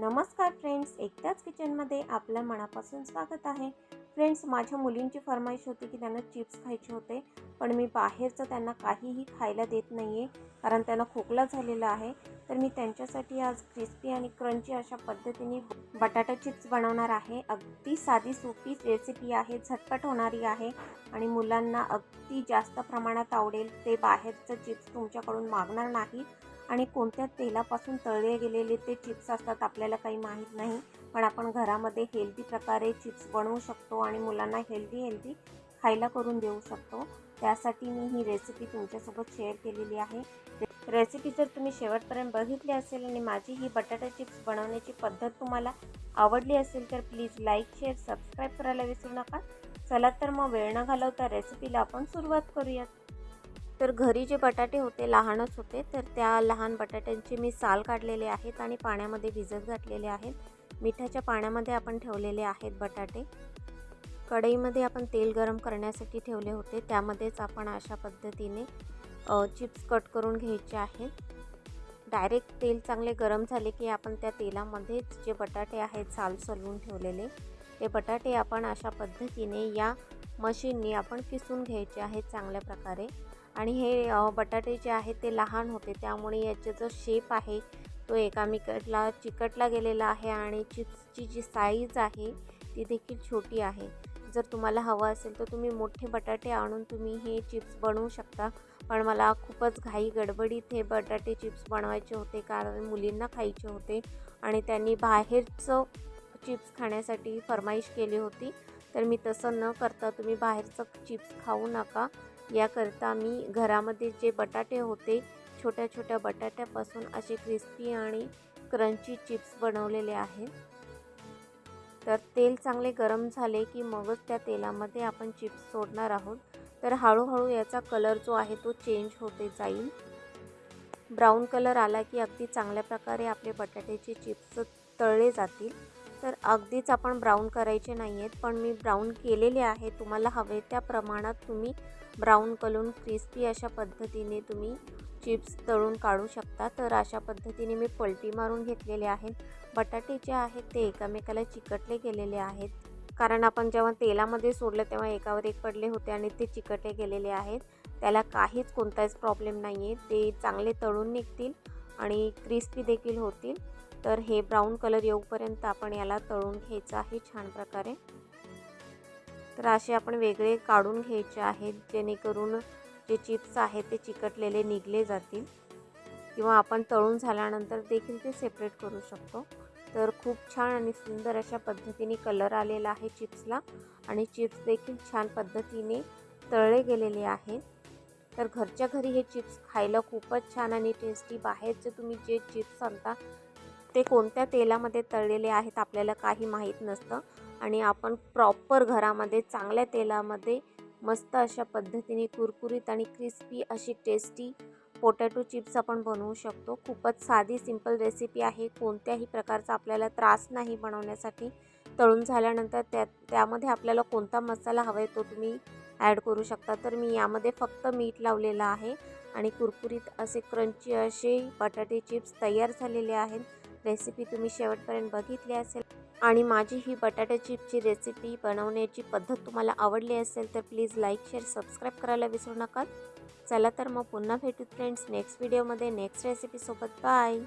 नमस्कार फ्रेंड्स एकदाच किचनमध्ये आपलं मनापासून स्वागत आहे. फ्रेंड्स माझ्या मुलींची फरमाईश होती की त्यांना चिप्स खायचे होते पण मी बाहेरचं त्यांना काहीही खायला देत नाही आहे कारण त्यांना खोकला झालेला आहे. तर मी त्यांच्यासाठी आज क्रिस्पी आणि क्रंची अशा पद्धतीने बटाटा चिप्स बनवणार आहे. अगदी साधी सोपी रेसिपी आहे झटपट होणारी आहे आणि मुलांना अगदी जास्त प्रमाणात आवडेल ते बाहेरचं चिप्स तुमच्याकडून मागणार नाही. आणि कोणत्या तेलापासून तळले गेलेले ते चिप्स असतात आपल्याला काही माहीत नाही. पण आपण घरामध्ये हेल्दी प्रकारे चिप्स बनवू शकतो आणि मुलांना हेल्दी हेल्दी खायला करून देऊ शकतो. त्यासाठी मी ही रेसिपी तुमच्यासोबत शेअर केलेली आहे. रेसिपी जर तुम्ही शेवटपर्यंत बघितली असेल आणि माझी ही बटाटा चिप्स बनवण्याची पद्धत तुम्हाला आवडली असेल तर प्लीज लाईक शेअर सबस्क्राईब करायला विसरू नका. चला तर मग वेळ न घालवता रेसिपीला आपण सुरुवात करूयात. तर घरी जे बटाटे होते लहानच होते तर त्या लहान बटाट्यांची मी साल काढलेले आहेत आणि पाण्यामध्ये भिजत घातलेले आहेत. मिठाच्या पाण्यामध्ये आपण ठेवलेले आहेत बटाटे. कढईमध्ये आपण तेल गरम करण्यासाठी ठेवले होते. त्यामध्येच आपण अशा पद्धतीने चिप्स कट करून घ्यायचे आहेत. डायरेक्ट तेल चांगले गरम झाले की आपण त्या तेलामध्येच जे बटाटे आहेत साल सलवून ठेवलेले ते बटाटे आपण अशा पद्धतीने या मशीननी आपण किसून घ्यायचे आहेत चांगल्या प्रकारे. आणि हे बटाटे जे आहेत ते लहान होते. त्यामुळे याचा जो शेप आहे तो एकामेकाला चिकटला गेलेला आहे आणि चिप्सची जी साईज आहे ती देखील छोटी आहे. जर तुम्हाला हवं असेल तर तुम्ही मोठे बटाटे आणून तुम्ही हे चिप्स बनवू शकता. पण मला खूपच घाई गडबडीत हे बटाटे चिप्स बनवायचे होते कारण मुलींना खायचे होते आणि त्यांनी बाहेरचं चिप्स खाण्यासाठी फरमाईश केली होती. तर मी तसं न करता तुम्ही बाहेरचं चिप्स खाऊ नका. याकरता मी घरामध्ये जे बटाटे होते छोट्या छोट्या बटाट्यापासून असे क्रिस्पी आणि क्रंची चिप्स बनवलेले आहेत. तर तेल चांगले गरम झाले की मगच त्या तेलामध्ये आपण चिप्स सोडणार आहोत. तर हळूहळू याचा कलर जो आहे तो चेंज होते जाईल. ब्राऊन कलर आला की अगदी चांगल्या प्रकारे आपले बटाट्याचे चिप्स तळले जातील. तर अगदीच आपण ब्राऊन करायचे नाही आहेत पण मी ब्राऊन केलेले आहे. तुम्हाला हवे त्या प्रमाणात तुम्ही ब्राऊन कलून क्रिस्पी अशा पद्धतीने तुम्ही चिप्स तळून काढू शकता. तर अशा पद्धतीने मी पलटी मारून घेतलेले आहेत. बटाटे जे आहेत ते एकामेकाला चिकटले गेलेले आहेत. कारण आपण जेव्हा तेलामध्ये सोडलं तेव्हा एकावर एक पडले होते आणि ते चिकटले गेलेले आहेत. त्याला काहीच कोणताच प्रॉब्लेम नाही आहे ते चांगले तळून निघतील आणि क्रिस्पी देखील होतील. तर हे ब्राऊन कलर येऊपर्यंत आपण याला तळून घ्यायचं आहे छान प्रकारे. तर असे आपण वेगळे काढून घ्यायचे आहेत जेणेकरून जे चिप्स आहेत ते चिकटलेले निघले जातील. किंवा आपण तळून झाल्यानंतर देखील ते सेपरेट करू शकतो. तर खूप छान आणि सुंदर अशा पद्धतीने कलर आलेला आहे चिप्सला. आणि चिप्स देखील छान पद्धतीने तळले गेलेले आहेत. तर घरच्या घरी हे चिप्स खायला खूपच छान आणि टेस्टी बाहेरचे तुम्ही जे चिप्स आणता ते कोणत्या तेलामध्ये तळलेले आहेत आपल्याला काही माहीत नसतं. आणि आपण प्रॉपर घरामध्ये चांगल्या तेलामध्ये मस्त अशा पद्धतीने कुरकुरीत आणि क्रिस्पी अशी टेस्टी पोटॅटो चिप्स आपण बनवू शकतो. खूपच साधी सिंपल रेसिपी आहे. कोणत्याही प्रकारचा आपल्याला त्रास नाही बनवण्यासाठी. तळून झाल्यानंतर त्या त्यामध्ये आपल्याला कोणता मसाला हवा आहे तो तुम्ही ॲड करू शकता. तर मी यामध्ये फक्त मीठ लावलेलं आहे आणि कुरकुरीत असे क्रंची असे बटाटे चिप्स तयार झालेले आहेत. रेसिपी तुम्ही शेवटपर्यंत बघितली असेल आणि माझी ही बटाटा चिपची रेसिपी बनवण्याची पद्धत तुम्हाला आवडली असेल तर प्लीज लाईक शेअर सबस्क्राईब करायला विसरू नका. चला तर मग पुन्हा भेटू फ्रेंड्स नेक्स्ट व्हिडिओमध्ये नेक्स्ट रेसिपीसोबत बाय